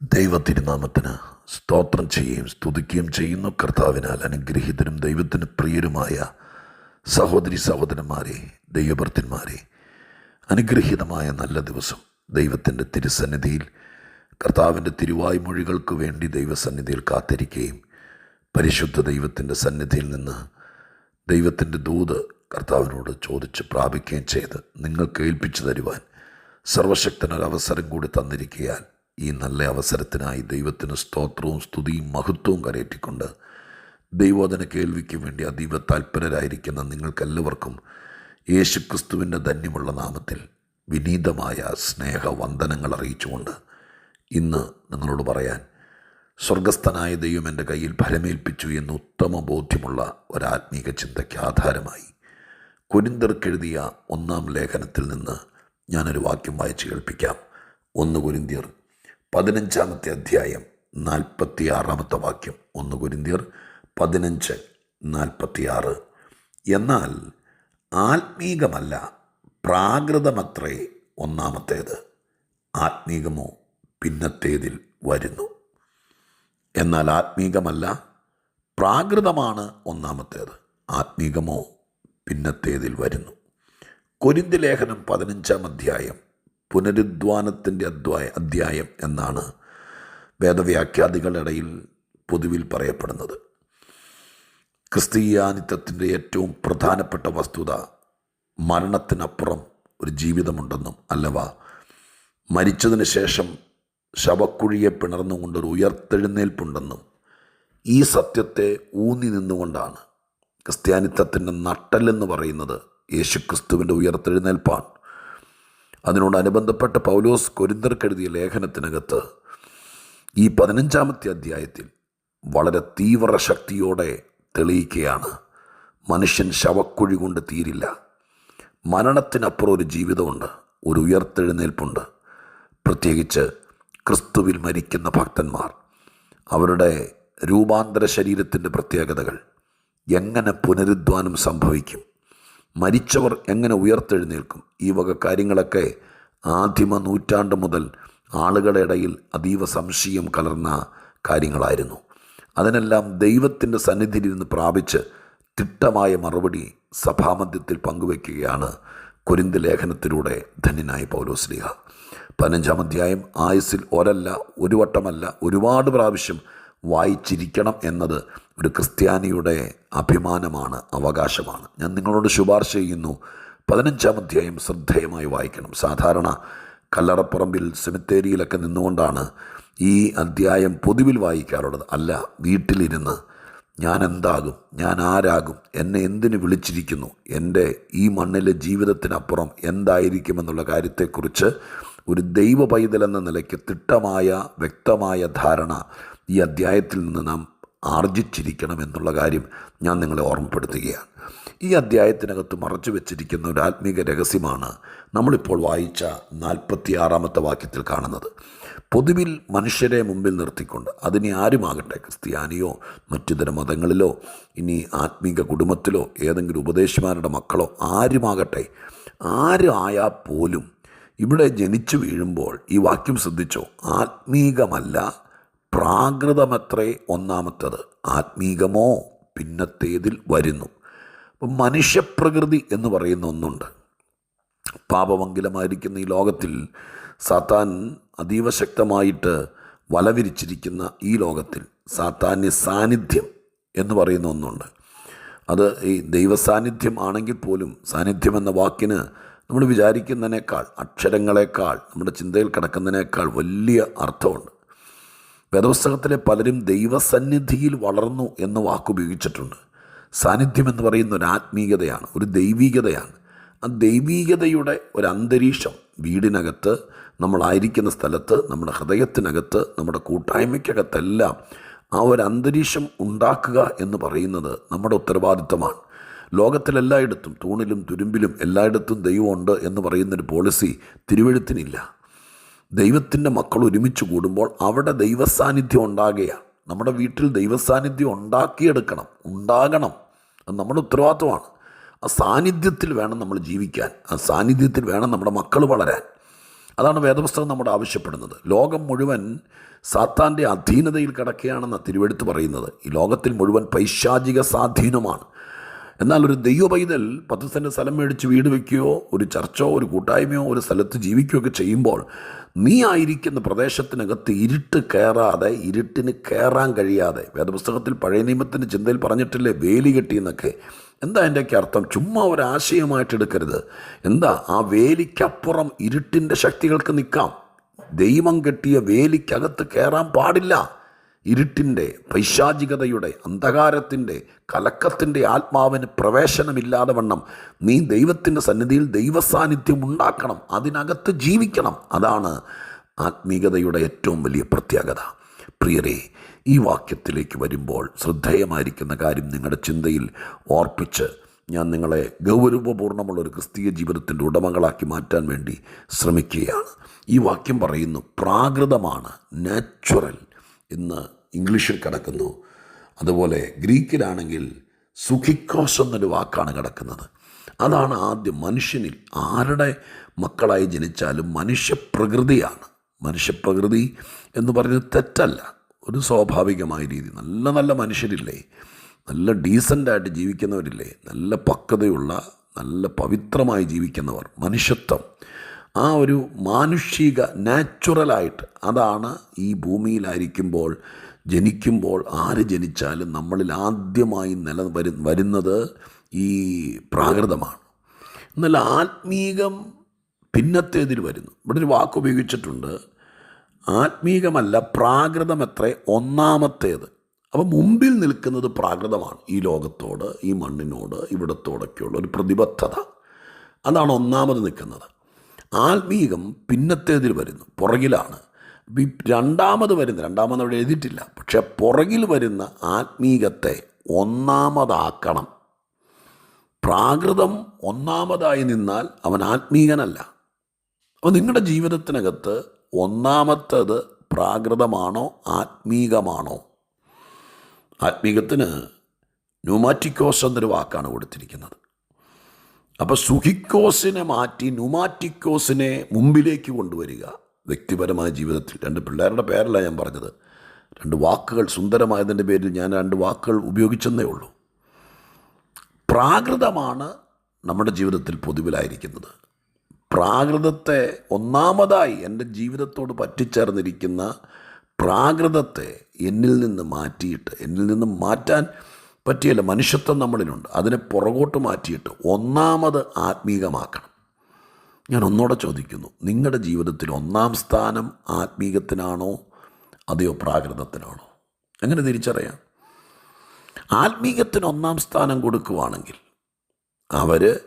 ദൈവത്തിരുനാമത്തിന് സ്തോത്രം ചെയ്യുകയും സ്തുതിക്കുകയും ചെയ്യുന്നു. കർത്താവിനാൽ അനുഗ്രഹീതനും ദൈവത്തിന് പ്രിയരുമായ സഹോദരി സഹോദരന്മാരെ ദൈവഭർത്തന്മാരെ അനുഗ്രഹീതമായ നല്ല ദിവസം ദൈവത്തിന്റെ തിരുസന്നിധിയിൽ കർത്താവിന്റെ തിരുവായ്മൊഴികൾക്ക് വേണ്ടി ദൈവസന്നിധിയിൽ കാത്തിരിക്കുകയും പരിശുദ്ധ ദൈവത്തിന്റെ സന്നിധിയിൽ നിന്ന് ദൈവത്തിന്റെ ദൂത് കർത്താവിനോട് ചോദിച്ച് പ്രാപിക്കുകയും ചെയ്ത് നിങ്ങൾക്ക് ഏൽപ്പിച്ചു തരുവാൻ സർവശക്തനൊരു അവസരം കൂടി തന്നിരിക്കയാൽ ഈ നല്ല അവസരത്തിനായി ദൈവത്തിന് സ്തോത്രവും സ്തുതിയും മഹത്വവും കരയറ്റിക്കൊണ്ട് ദൈവോധന കേൾവിക്ക് വേണ്ടി അതീവ താൽപരരായിരിക്കുന്ന നിങ്ങൾക്കെല്ലാവർക്കും യേശുക്രിസ്തുവിന്റെ ധന്യമുള്ള നാമത്തിൽ വിനീതമായ സ്നേഹവന്ദനങ്ങൾ അറിയിച്ചുകൊണ്ട് ഇന്ന് നിങ്ങളോട് പറയാൻ സ്വർഗസ്ഥനായ ദൈവം എന്റെ കയ്യിൽ ഫലമേൽപ്പിച്ചു എന്ന് ഉത്തമ ബോധ്യമുള്ള ഒരാത്മീക ചിന്തയ്ക്ക് ആധാരമായി കുരിന്തർക്കെഴുതിയ ഒന്നാം ലേഖനത്തിൽ നിന്ന് ഞാനൊരു വാക്യം വായിച്ച് കേൾപ്പിക്കാം. ഒന്ന് കുരിന്തിയർ പതിനഞ്ചാമത്തെ അധ്യായം നാൽപ്പത്തി ആറാമത്തെ വാക്യം. ഒന്ന് കുരിന്തിയർ പതിനഞ്ച് നാൽപ്പത്തിയാറ്. എന്നാൽ ആത്മീകമല്ല പ്രാകൃതമത്രേ ഒന്നാമത്തേത്. ആത്മീകമോ പിന്നത്തേതിൽ വരുന്നു. എന്നാൽ ആത്മീകമല്ല പ്രാകൃതമാണ് ഒന്നാമത്തേത്. ആത്മീകമോ പിന്നത്തേതിൽ വരുന്നു. കൊരിന്ത് ലേഖനം പതിനഞ്ചാം അധ്യായം പുനരുദ്ധാനത്തിന്റെ അധ്വായ അധ്യായം എന്നാണ് വേദവ്യാഖ്യാതികളുടെ ഇടയിൽ പൊതുവിൽ പറയപ്പെടുന്നത്. ക്രിസ്തീയാനിത്വത്തിന്റെ ഏറ്റവും പ്രധാനപ്പെട്ട വസ്തുത മരണത്തിനപ്പുറം ഒരു ജീവിതമുണ്ടെന്നും അല്ലവ മരിച്ചതിന് ശേഷം ശവക്കുഴിയെ പിണർന്നുകൊണ്ടൊരു ഉയർത്തെഴുന്നേൽപ്പുണ്ടെന്നും ഈ സത്യത്തെ ഊന്നി നിന്നുകൊണ്ടാണ് ക്രിസ്ത്യാനിത്വത്തിന്റെ നട്ടലെന്ന് പറയുന്നത് യേശുക്രിസ്തുവിന്റെ ഉയർത്തെഴുന്നേൽപ്പാണ്. അതിനോടനുബന്ധപ്പെട്ട പൗലോസ് കൊരിന്തർക്കെഴുതിയ ലേഖനത്തിനകത്ത് ഈ പതിനഞ്ചാമത്തെ അധ്യായത്തിൽ വളരെ തീവ്ര ശക്തിയോടെ തെളിയിക്കുകയാണ്. മനുഷ്യൻ ശവക്കുഴി കൊണ്ട് തീരില്ല. മരണത്തിനപ്പുറം ഒരു ജീവിതമുണ്ട്. ഒരു ഉയർത്തെഴുന്നേൽപ്പുണ്ട്. പ്രത്യേകിച്ച് ക്രിസ്തുവിൽ മരിക്കുന്ന ഭക്തന്മാർ. അവരുടെ രൂപാന്തര ശരീരത്തിന്റെ പ്രത്യേകതകൾ എങ്ങനെ പുനരുദ്ധാനം സംഭവിക്കും? മരിച്ചവർ എങ്ങനെ ഉയർത്തെഴുന്നേൽക്കും? ഈ വക കാര്യങ്ങളൊക്കെ ആദിമ നൂറ്റാണ്ട് മുതൽ ആളുകളുടെ ഇടയിൽ അതീവ സംശയം കലർന്ന കാര്യങ്ങളായിരുന്നു. അതിനെല്ലാം ദൈവത്തിന്റെ സന്നിധിയിൽ നിന്ന് പ്രാപിച്ച് തിട്ടമായ മറുപടി സഭാമധ്യത്തിൽ പങ്കുവയ്ക്കുകയാണ് കുരിന്ത് ലേഖനത്തിലൂടെ ധന്യനായ പൗലോസ്ലിഹ പതിനഞ്ചാം അധ്യായം ആയുസ്സിൽ ഒരല്ല ഒരു വട്ടമല്ല ഒരുപാട് പ്രാവശ്യം വായിച്ചിരിക്കണം എന്നത് ഒരു ക്രിസ്ത്യാനിയുടെ അഭിമാനമാണ് അവകാശമാണ്. ഞാൻ നിങ്ങളോട് ശുപാർശ ചെയ്യുന്നു. പതിനഞ്ചാം അധ്യായം ശ്രദ്ധേയമായി വായിക്കണം. സാധാരണ കല്ലറപ്പറമ്പിൽ സെമിത്തേരിയിലൊക്കെ നിന്നുകൊണ്ടാണ് ഈ അധ്യായം പൊതുവിൽ വായിക്കാറുള്ളത്. അല്ല വീട്ടിലിരുന്ന് ഞാൻ എന്താകും ഞാൻ ആരാകും എന്നെ എന്തിനു വിളിച്ചിരിക്കുന്നു എന്റെ ഈ മണ്ണിലെ ജീവിതത്തിനപ്പുറം എന്തായിരിക്കുമെന്നുള്ള കാര്യത്തെക്കുറിച്ച് ഒരു ദൈവ പൈതൽ എന്ന നിലയ്ക്ക് തിട്ടമായ വ്യക്തമായ ധാരണ ഈ അധ്യായത്തിൽ നിന്ന് നാം ആർജിച്ചിരിക്കണം എന്നുള്ള കാര്യം ഞാൻ നിങ്ങളെ ഓർമ്മപ്പെടുത്തുകയാണ്. ഈ അധ്യായത്തിനകത്ത് മറച്ചു വെച്ചിരിക്കുന്ന ഒരു ആത്മീക രഹസ്യമാണ് നമ്മളിപ്പോൾ വായിച്ച നാൽപ്പത്തിയാറാമത്തെ വാക്യത്തിൽ കാണുന്നത്. പൊതുവിൽ മനുഷ്യരെ മുമ്പിൽ നിർത്തിക്കൊണ്ട് അതിനെ ആരുമാകട്ടെ? ക്രിസ്ത്യാനിയോ മറ്റിതര മതങ്ങളിലോ ഇനി ആത്മീക കുടുംബത്തിലോ ഏതെങ്കിലും ഉപദേശിമാരുടെ മക്കളോ ആരുമാകട്ടെ? ആരായാൽ പോലും ഇവിടെ ജനിച്ചു വീഴുമ്പോൾ ഈ വാക്യം ശ്രദ്ധിച്ചോ? ആത്മീകമല്ല പ്രാകൃതമത്രേ ഒന്നാമത്തത്. ആത്മീകമോ പിന്നത്തേതിൽ വരുന്നു. അപ്പം മനുഷ്യപ്രകൃതി എന്ന് പറയുന്ന ഒന്നുണ്ട്. പാപമംഗലമായിരിക്കുന്ന ഈ ലോകത്തിൽ സാത്താൻ അതീവ ശക്തമായിട്ട് വലവിരിച്ചിരിക്കുന്ന ഈ ലോകത്തിൽ സാത്താന്യ സാന്നിധ്യം എന്ന് പറയുന്ന ഒന്നുണ്ട്. അത് ഈ ദൈവസാന്നിധ്യം ആണെങ്കിൽ പോലും സാന്നിധ്യം എന്ന വാക്കിന് നമ്മൾ വിചാരിക്കുന്നതിനേക്കാൾ അക്ഷരങ്ങളെക്കാൾ നമ്മുടെ ചിന്തയിൽ കിടക്കുന്നതിനേക്കാൾ വലിയ അർത്ഥമുണ്ട്. വേദപുസ്തകത്തിലെ പലരും ദൈവസന്നിധിയിൽ വളർന്നു എന്ന വാക്കുപയോഗിച്ചിട്ടുണ്ട് സാന്നിധ്യം എന്ന് പറയുന്ന ഒരു ആത്മീയതയാണ് ഒരു ദൈവീകതയാണ്. ആ ദൈവീകതയുടെ ഒരു അന്തരീക്ഷം വീടിനകത്ത് നമ്മളായിരിക്കുന്ന സ്ഥലത്ത് നമ്മുടെ ഹൃദയത്തിനകത്ത് നമ്മുടെ കൂട്ടായ്മയ്ക്കകത്തെല്ലാം ആ ഒരു അന്തരീക്ഷം ഉണ്ടാക്കുക എന്ന് പറയുന്നത് നമ്മുടെ ഉത്തരവാദിത്തമാണ് ലോകത്തിലെല്ലായിടത്തും തൂണിലും തുരുമ്പിലും എല്ലായിടത്തും ദൈവമുണ്ട് എന്ന് പറയുന്നൊരു പോളിസി തിരുവഴുത്തിനില്ല. ദൈവത്തിന്റെ മക്കൾ ഒരുമിച്ച് കൂടുമ്പോൾ അവിടെ ദൈവസാന്നിധ്യം ഉണ്ടാകുകയാണ് നമ്മുടെ വീട്ടിൽ ദൈവസാന്നിധ്യം ഉണ്ടാക്കിയെടുക്കണം ഉണ്ടാകണം. അത് നമ്മുടെ ഉത്തരവാദിത്വമാണ്. ആ സാന്നിധ്യത്തിൽ വേണം നമ്മൾ ജീവിക്കാൻ ആ സാന്നിധ്യത്തിൽ വേണം നമ്മുടെ മക്കൾ വളരാൻ. അതാണ് വേദപുസ്തകം നമ്മുടെ ആവശ്യപ്പെടുന്നത്. ലോകം മുഴുവൻ സാത്താന്റെ അധീനതയിൽ കിടക്കുകയാണെന്ന് തിരുവെടുത്ത് പറയുന്നത്. ഈ ലോകത്തിൽ മുഴുവൻ പൈശാചിക സ്വാധീനമാണ്. എന്നാൽ ഒരു ദൈവ പൈതൽ പത്ത് സെന്റ് സ്ഥലം മേടിച്ച് വീട് വയ്ക്കുകയോ ഒരു ചർച്ചോ ഒരു കൂട്ടായ്മയോ ഒരു സ്ഥലത്ത് ജീവിക്കുകയോ ഒക്കെ ചെയ്യുമ്പോൾ നീ ആയിരിക്കുന്ന പ്രദേശത്തിനകത്ത് ഇരുട്ട് കയറാതെ ഇരുട്ടിന് കയറാൻ കഴിയാതെ വേദപുസ്തകത്തിൽ പഴയ നിയമത്തിന്റെ ചിന്തയിൽ പറഞ്ഞിട്ടില്ലേ വേലി കെട്ടി എന്നൊക്കെ എന്താ അതിന്റെയൊക്കെ അർത്ഥം? ചുമ്മാ ഒരാശയമായിട്ട് എടുക്കരുത്. എന്താ ആ വേലിക്കപ്പുറം ഇരുട്ടിന്റെ ശക്തികൾക്ക് നിൽക്കാം? ദൈവം കെട്ടിയ വേലിക്കകത്ത് കയറാൻ പാടില്ല. ഇരുട്ടിന്റെ പൈശാചികതയുടെ അന്ധകാരത്തിന്റെ കലക്കത്തിന്റെ ആത്മാവിന് പ്രവേശനമില്ലാതെ വണ്ണം നീ ദൈവത്തിന്റെ സന്നിധിയിൽ ദൈവസാന്നിധ്യം ഉണ്ടാക്കണം അതിനകത്ത് ജീവിക്കണം. അതാണ് ആത്മീകതയുടെ ഏറ്റവും വലിയ പ്രത്യേകത. പ്രിയരെ ഈ വാക്യത്തിലേക്ക് വരുമ്പോൾ ശ്രദ്ധേയമായിരിക്കുന്ന കാര്യം നിങ്ങളുടെ ചിന്തയിൽ ഓർപ്പിച്ച് ഞാൻ നിങ്ങളെ ഗൗരവപൂർണമുള്ള ഒരു ക്രിസ്തീയ ജീവിതത്തിന്റെ ഉടമകളാക്കി മാറ്റാൻ വേണ്ടി ശ്രമിക്കുകയാണ്. ഈ വാക്യം പറയുന്നു പ്രാകൃതമാണ് നാച്ചുറൽ ഇന്ന് ഇംഗ്ലീഷിൽ കിടക്കുന്നു. അതുപോലെ ഗ്രീക്കിലാണെങ്കിൽ സുഖിക്കോസ് എന്നൊരു വാക്കാണ് കിടക്കുന്നത്. അതാണ് ആദ്യം മനുഷ്യനിൽ ആരുടെ മക്കളായി ജനിച്ചാലും മനുഷ്യപ്രകൃതിയാണ്. മനുഷ്യപ്രകൃതി എന്ന് പറയുന്നത് തെറ്റല്ല. ഒരു സ്വാഭാവികമായ രീതി. നല്ല നല്ല മനുഷ്യരില്ലേ? നല്ല ഡീസന്റായിട്ട് ജീവിക്കുന്നവരില്ലേ? നല്ല പക്വതയുള്ള നല്ല പവിത്രമായി ജീവിക്കുന്നവർ. മനുഷ്യത്വം. ആ ഒരു മാനുഷിക നാച്ചുറലായിട്ട് അതാണ് ഈ ഭൂമിയിലായിരിക്കുമ്പോൾ ജനിക്കുമ്പോൾ ആര് ജനിച്ചാലും നമ്മളിൽ ആദ്യമായി നില വരു വരുന്നത് ഈ പ്രാകൃതമാണ്. എന്നാൽ ആത്മീകം പിന്നത്തേതിൽ വരുന്നു. ഇവിടെ ഒരു വാക്ക് ഉപയോഗിച്ചിട്ടുണ്ട്. ആത്മീകമല്ല പ്രാകൃതം എത്ര ഒന്നാമത്തേത്. അപ്പോൾ മുമ്പിൽ നിൽക്കുന്നത് പ്രാകൃതമാണ്. ഈ ലോകത്തോട് ഈ മണ്ണിനോട് ഇവിടത്തോടൊക്കെയുള്ള ഒരു പ്രതിബദ്ധത. അതാണ് ഒന്നാമത് നിൽക്കുന്നത്. ആത്മീകം പിന്നത്തേതിൽ വരുന്നു. പുറകിലാണ്. രണ്ടാമത് വരുന്ന രണ്ടാമത് അവിടെ എഴുതിയിട്ടില്ല. പക്ഷെ പുറകിൽ വരുന്ന ആത്മീകത്തെ ഒന്നാമതാക്കണം. പ്രാകൃതം ഒന്നാമതായി നിന്നാൽ അവൻ ആത്മീകനല്ല. അപ്പോൾ നിങ്ങളുടെ ജീവിതത്തിനകത്ത് ഒന്നാമത്തത് പ്രാകൃതമാണോ ആത്മീകമാണോ? ആത്മീകത്തിന് ന്യൂമാറ്റിക്കോസ് എന്നൊരു വാക്കാണ് കൊടുത്തിരിക്കുന്നത്. അപ്പോൾ സുഹിക്കോസിനെ മാറ്റി ന്യൂമാറ്റിക്കോസിനെ മുമ്പിലേക്ക് കൊണ്ടുവരിക. വ്യക്തിപരമായ ജീവിതത്തിൽ രണ്ട് പിള്ളേരുടെ പേരല്ല ഞാൻ പറഞ്ഞത്. രണ്ട് വാക്കുകൾ സുന്ദരമായതിന്റെ പേരിൽ ഞാൻ രണ്ട് വാക്കുകൾ ഉപയോഗിച്ചെന്നേ ഉള്ളൂ. പ്രാകൃതമാണ് നമ്മുടെ ജീവിതത്തിൽ പൊതുവിലായിരിക്കുന്നത്. പ്രാകൃതത്തെ ഒന്നാമതായി എന്റെ ജീവിതത്തോട് പറ്റിച്ചേർന്നിരിക്കുന്ന പ്രാകൃതത്തെ എന്നിൽ നിന്ന് മാറ്റിയിട്ട് എന്നിൽ നിന്ന് മാറ്റാൻ പറ്റിയല്ല മനുഷ്യത്വം നമ്മളിലുണ്ട്. അതിനെ പുറകോട്ട് മാറ്റിയിട്ട് ഒന്നാമത് ആത്മീകമാക്കണം. ഞാൻ ഒന്നുകൂടെ ചോദിക്കുന്നു. നിങ്ങളുടെ ജീവിതത്തിൽ ഒന്നാം സ്ഥാനം ആത്മീകത്തിനാണോ? അതെയോ പ്രാകൃതത്തിനാണോ? എങ്ങനെ തിരിച്ചറിയാം? ആത്മീകത്തിന് ഒന്നാം സ്ഥാനം കൊടുക്കുവാണെങ്കിൽ അവർ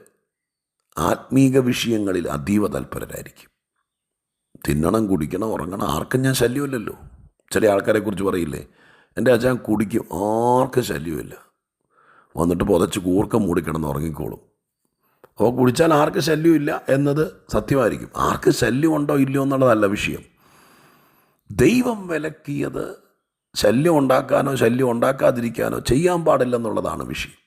ആത്മീക വിഷയങ്ങളിൽ അതീവ തൽപരരായിരിക്കും. തിന്നണം കുടിക്കണം ഉറങ്ങണം ആർക്കും ഞാൻ ശല്യമില്ലല്ലോ. ചില ആൾക്കാരെ കുറിച്ച് പറയില്ലേ? എന്റെ അച്ഛൻ കുടിക്കും ആർക്കും ശല്യമില്ല. വന്നിട്ട് പുതച്ച് കൂർക്കം മൂടിക്കിടന്ന് ഉറങ്ങിക്കോളും. അപ്പോൾ കുടിച്ചാൽ ആർക്ക് ശല്യമില്ല എന്നത് സത്യമായിരിക്കും. ആർക്ക് ശല്യമുണ്ടോ ഇല്ലയോ എന്നുള്ളതല്ല വിഷയം. ദൈവം വിലക്കിയത് ശല്യം ഉണ്ടാക്കാനോ ശല്യം ഉണ്ടാക്കാതിരിക്കാനോ ചെയ്യാൻ പാടില്ലെന്നുള്ളതാണ് വിഷയം.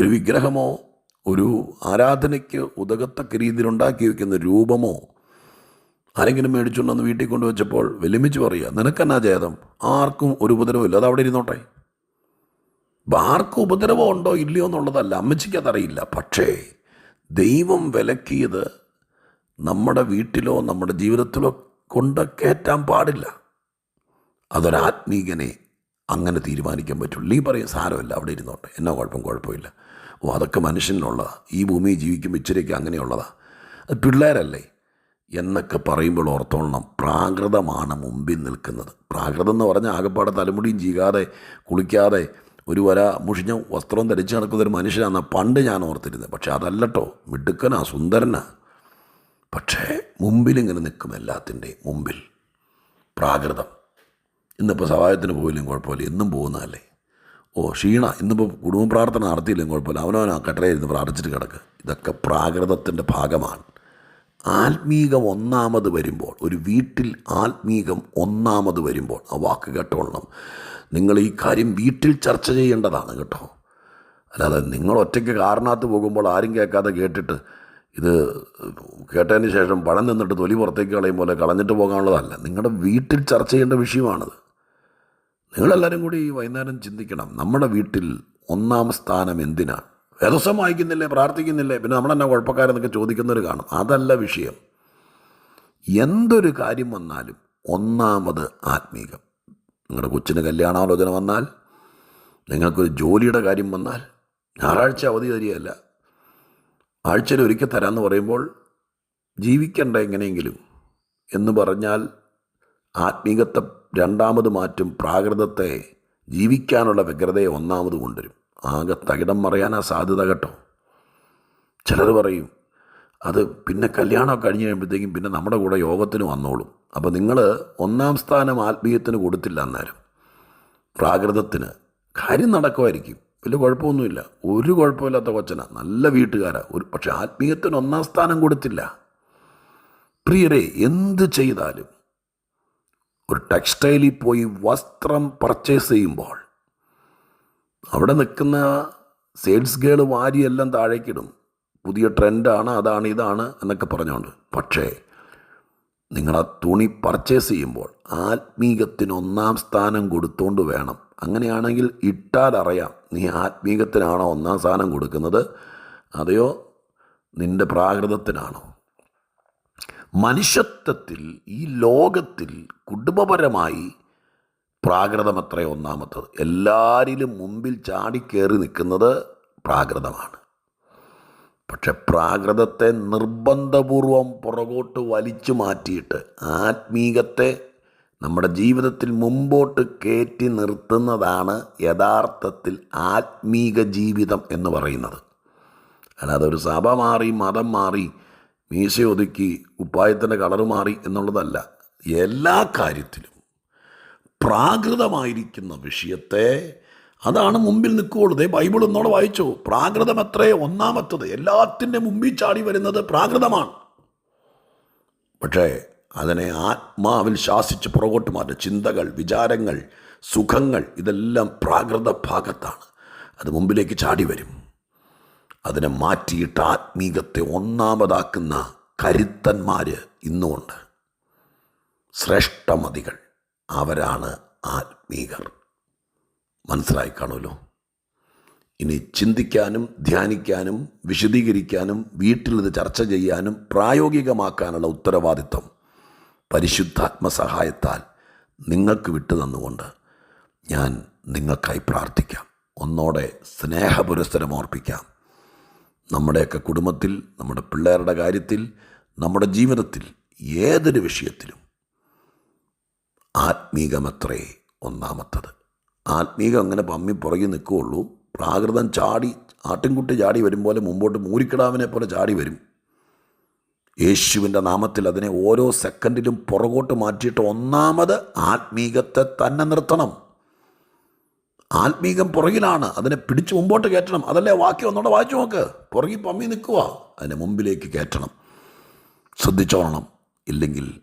ഒരു വിഗ്രഹമോ ഒരു ആരാധനയ്ക്ക് ഉതകത്തക്ക രീതിയിൽ ഉണ്ടാക്കി വയ്ക്കുന്ന രൂപമോ ആരെങ്കിലും മേടിച്ചുകൊണ്ടൊന്ന് വീട്ടിൽ കൊണ്ടുവച്ചപ്പോൾ വെല്ലുമിച്ച് പറയുക നിനക്കെന്നാ ജേതം? ആർക്കും ഒരു ഉപദ്രവമില്ല അത് അവിടെ ഇരുന്നോട്ടെ. ആർക്കും ഉപദ്രവം ഉണ്ടോ ഇല്ലയോ എന്നുള്ളതല്ല. അമ്മച്ചിക്ക് അതറിയില്ല. പക്ഷേ ദൈവം വിലക്കിയത് നമ്മുടെ വീട്ടിലോ നമ്മുടെ ജീവിതത്തിലോ കൊണ്ട് കയറ്റാൻ പാടില്ല. അതൊരാത്മീകനെ അങ്ങനെ തീരുമാനിക്കാൻ പറ്റുള്ളൂ. ഈ പറയും സാരമില്ല. അവിടെ ഇരുന്നോട്ടെ. എന്നാ കുഴപ്പം? കുഴപ്പമില്ല. ഓ അതൊക്കെ മനുഷ്യനുള്ളതാണ് ഈ ഭൂമിയിൽ ജീവിക്കുമ്പോൾ ഇച്ചിരിയൊക്കെ അങ്ങനെയുള്ളതാണ് അത് പിള്ളേരല്ലേ എന്നൊക്കെ പറയുമ്പോൾ ഓർത്തോളണം. പ്രാകൃതമാണ് മുമ്പിൽ നിൽക്കുന്നത്. പ്രാകൃതം എന്ന് പറഞ്ഞാൽ ആകെപ്പാടെ തലമുടിയും ചെയ്യാതെ കുളിക്കാതെ ഒരു വര മുഷിഞ്ഞ വസ്ത്രം ധരിച്ച് നടക്കുന്ന ഒരു മനുഷ്യനാണ് പണ്ട് ഞാൻ ഓർത്തിരുന്നത്. പക്ഷെ അതല്ലട്ടോ മിടുക്കനാ സുന്ദരനാ. പക്ഷേ മുമ്പിലിങ്ങനെ നിൽക്കും എല്ലാത്തിന്റെയും മുമ്പിൽ. പ്രാകൃതം. ഇന്നിപ്പോൾ സഹായത്തിന് പോയില്ലെങ്കിൽ കുഴപ്പമില്ല. എന്നും പോകുന്നതല്ലേ? ഓ ക്ഷീണ. ഇന്നിപ്പോൾ കുടുംബ പ്രാർത്ഥന നടത്തിയില്ലെങ്കിൽ കുഴപ്പമില്ല. അവനവൻ ആ കട്ടറയിരുന്ന് പ്രാർത്ഥിച്ചിട്ട് കിടക്ക്. ഇതൊക്കെ പ്രാകൃതത്തിന്റെ ഭാഗമാണ്. ആത്മീകം ഒന്നാമത് വരുമ്പോൾ ഒരു വീട്ടിൽ ആത്മീകം ഒന്നാമത് വരുമ്പോൾ ആ വാക്ക് കേട്ടോളണം. നിങ്ങൾ ഈ കാര്യം വീട്ടിൽ ചർച്ച ചെയ്യേണ്ടതാണ് കേട്ടോ. അല്ലാതെ നിങ്ങൾ ഒറ്റയ്ക്ക് കാറിനകത്ത് പോകുമ്പോൾ ആരും കേൾക്കാതെ കേട്ടിട്ട് ഇത് കേട്ടതിന് ശേഷം പണം നിന്നിട്ട് തൊലി പുറത്തേക്ക് കളയും പോലെ കളഞ്ഞിട്ട് പോകാനുള്ളതല്ല. നിങ്ങളുടെ വീട്ടിൽ ചർച്ച ചെയ്യേണ്ട വിഷയമാണത്. നിങ്ങളെല്ലാവരും കൂടി വൈകുന്നേരം ചിന്തിക്കണം. നമ്മുടെ വീട്ടിൽ ഒന്നാം സ്ഥാനം എന്തിനാണ് വേദസ്വം വായിക്കുന്നില്ലേ പ്രാർത്ഥിക്കുന്നില്ലേ? പിന്നെ നമ്മളെന്നാ കുഴപ്പക്കാരെന്നൊക്കെ ചോദിക്കുന്നവർ കാണും. അതല്ല വിഷയം. എന്തൊരു കാര്യം വന്നാലും ഒന്നാമത് ആത്മീകം. നിങ്ങളുടെ കൊച്ചിന് കല്യാണാലോചന വന്നാൽ നിങ്ങൾക്കൊരു ജോലിയുടെ കാര്യം വന്നാൽ ഞായറാഴ്ച അവധി തരികയല്ല. ആഴ്ചയിൽ ഒരിക്കൽ തരാമെന്ന് പറയുമ്പോൾ ജീവിക്കണ്ട എങ്ങനെയെങ്കിലും എന്ന് പറഞ്ഞാൽ ആത്മീകത്തെ രണ്ടാമത് മാറ്റും പ്രാകൃതത്തെ ജീവിക്കാനുള്ള വ്യഗ്രതയെ ഒന്നാമത് കൊണ്ടുവരും. ആകെ തകിടം മറയാനാ സാധ്യത കേട്ടോ. ചിലർ പറയും അത് പിന്നെ കല്യാണം കഴിഞ്ഞ് കഴിയുമ്പോഴത്തേക്കും പിന്നെ നമ്മുടെ കൂടെ യോഗത്തിന് വന്നോളും. അപ്പോൾ നിങ്ങൾ ഒന്നാം സ്ഥാനം ആത്മീയത്തിന് കൊടുത്തില്ല അന്നേരം പ്രാകൃതത്തിന് കാര്യം നടക്കുമായിരിക്കും. വലിയ കുഴപ്പമൊന്നുമില്ല. ഒരു കുഴപ്പമില്ലാത്ത കൊച്ചന. നല്ല വീട്ടുകാരാണ് ഒരു പക്ഷെ ആത്മീയത്തിന് ഒന്നാം സ്ഥാനം കൊടുത്തില്ല. പ്രിയരെ എന്ത് ചെയ്താലും ഒരു ടെക്സ്റ്റൈലിൽ പോയി വസ്ത്രം പർച്ചേസ് ചെയ്യുമ്പോൾ അവിടെ നിൽക്കുന്ന സെയിൽസ് ഗേൾ വാരിയെല്ലാം താഴേക്കിടും. പുതിയ ട്രെൻഡാണ് അതാണ് ഇതാണ് എന്നൊക്കെ പറഞ്ഞുകൊണ്ട്. പക്ഷേ നിങ്ങൾ ആ തുണി പർച്ചേസ് ചെയ്യുമ്പോൾ ആത്മീകത്തിന് ഒന്നാം സ്ഥാനം കൊടുത്തുകൊണ്ട് വേണം. അങ്ങനെയാണെങ്കിൽ ഇട്ടാൽ അറിയാം നീ ആത്മീകത്തിനാണോ ഒന്നാം സ്ഥാനം കൊടുക്കുന്നത്? അതെയോ? നിന്റെ പ്രാകൃതത്തിനാണോ? മനുഷ്യത്വത്തിൽ ഈ ലോകത്തിൽ കുടുംബപരമായി പ്രാകൃതമത്രേ ഒന്നാമത്തത്. എല്ലാരിലും മുമ്പിൽ ചാടിക്കേറി നിൽക്കുന്നത് പ്രാകൃതമാണ്. പക്ഷെ പ്രാകൃതത്തെ നിർബന്ധപൂർവം പുറകോട്ട് വലിച്ചു മാറ്റിയിട്ട് ആത്മീകത്തെ നമ്മുടെ ജീവിതത്തിൽ മുമ്പോട്ട് കയറ്റി നിർത്തുന്നതാണ് യഥാർത്ഥത്തിൽ ആത്മീക ജീവിതം എന്ന് പറയുന്നത്. അല്ലാതെ ഒരു സഭ മാറി മതം മാറി മീശ ഒതുക്കി ഉപ്പായത്തിന്റെ കളറ് മാറി എന്നുള്ളതല്ല. എല്ലാ കാര്യത്തിലും പ്രാകൃതമായിരിക്കുന്ന വിഷയത്തെ അതാണ് മുമ്പിൽ നിൽക്കുകയുള്ളൂ ദേ ബൈബിൾ ഒന്നോടെ വായിച്ചു. പ്രാകൃതം എത്രേ ഒന്നാമത്തത്. എല്ലാത്തിന്റെ മുമ്പിൽ ചാടി വരുന്നത് പ്രാകൃതമാണ്. പക്ഷേ അതിനെ ആത്മാവിൽ ശാസിച്ച് പുറകോട്ട് മാറ്റും ചിന്തകൾ വിചാരങ്ങൾ സുഖങ്ങൾ ഇതെല്ലാം പ്രാകൃത ഭാഗത്താണ്. അത് മുമ്പിലേക്ക് ചാടി വരും. അതിനെ മാറ്റിയിട്ട് ആത്മീകത്തെ ഒന്നാമതാക്കുന്ന കരുത്തന്മാർ ഇന്നുമുണ്ട്. ശ്രേഷ്ഠമതികൾ. അവരാണ് ആത്മീകർ. മനസ്സിലായി കാണുമല്ലോ. ഇനി ചിന്തിക്കാനും ധ്യാനിക്കാനും വിശദീകരിക്കാനും വീട്ടിൽ ഇത് ചർച്ച ചെയ്യാനും പ്രായോഗികമാക്കാനുള്ള ഉത്തരവാദിത്വം പരിശുദ്ധാത്മസഹായത്താൽ നിങ്ങൾക്ക് വിട്ടു തന്നുകൊണ്ട് ഞാൻ നിങ്ങൾക്കായി പ്രാർത്ഥിക്കാം. ഒന്നോടെ സ്നേഹപുരസ്സരം ഓർപ്പിക്കാം. നമ്മുടെയൊക്കെ കുടുംബത്തിൽ നമ്മുടെ പിള്ളേരുടെ കാര്യത്തിൽ നമ്മുടെ ജീവിതത്തിൽ ഏതൊരു വിഷയത്തിലും ആത്മീകമത്രേ ഒന്നാമത്തത്. ആത്മീകം അങ്ങനെ പമ്മി പുറകിൽ നിൽക്കുകയുള്ളൂ. പ്രാകൃതം ചാടി ആട്ടിൻകുട്ടി ചാടി വരും പോലെ മുമ്പോട്ട് മൂരിക്കിടാവിനെ പോലെ ചാടി വരും. യേശുവിന്റെ നാമത്തിൽ അതിനെ ഓരോ സെക്കൻഡിലും പുറകോട്ട് മാറ്റിയിട്ട് ഒന്നാമത് ആത്മീകത്തെ തന്നെ നിർത്തണം. ആത്മീകം പുറകിലാണ്. അതിനെ പിടിച്ച് മുമ്പോട്ട് കയറ്റണം. അതല്ലേ വാക്യം? ഒന്നുകൂടെ വായിച്ചു നോക്ക്. പുറകിൽ പമ്മി നിൽക്കുക. അതിനെ മുമ്പിലേക്ക് കയറ്റണം. ശ്രദ്ധിച്ചോണം ഇല്ലെങ്കിൽ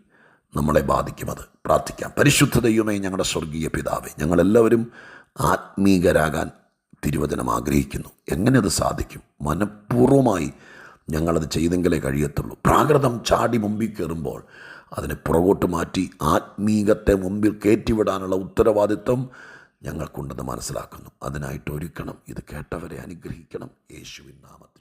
നമ്മളെ ബാധിക്കുമത് പ്രാർത്ഥിക്കാം. പരിശുദ്ധ ദൈവമേ ഞങ്ങളുടെ സ്വർഗീയ പിതാവേ ഞങ്ങളെല്ലാവരും ആത്മീകരാകാൻ തിരുവചനം ആഗ്രഹിക്കുന്നു. എങ്ങനെ അത് സാധിക്കും? മനഃപൂർവമായി ഞങ്ങളത് ചെയ്തെങ്കിലേ കഴിയത്തുള്ളൂ. പ്രാകൃതം ചാടി മുമ്പിൽ കയറുമ്പോൾ അതിനെ പുറകോട്ട് മാറ്റി ആത്മീകത്തെ മുമ്പിൽ കയറ്റിവിടാനുള്ള ഉത്തരവാദിത്വം ഞങ്ങൾക്കുണ്ടെന്ന് മനസ്സിലാക്കുന്നു. അതിനായിട്ട് ഒരുക്കണം. ഇത് കേട്ടവരെ അനുഗ്രഹിക്കണം. യേശുവിൻ നാമത്തിൽ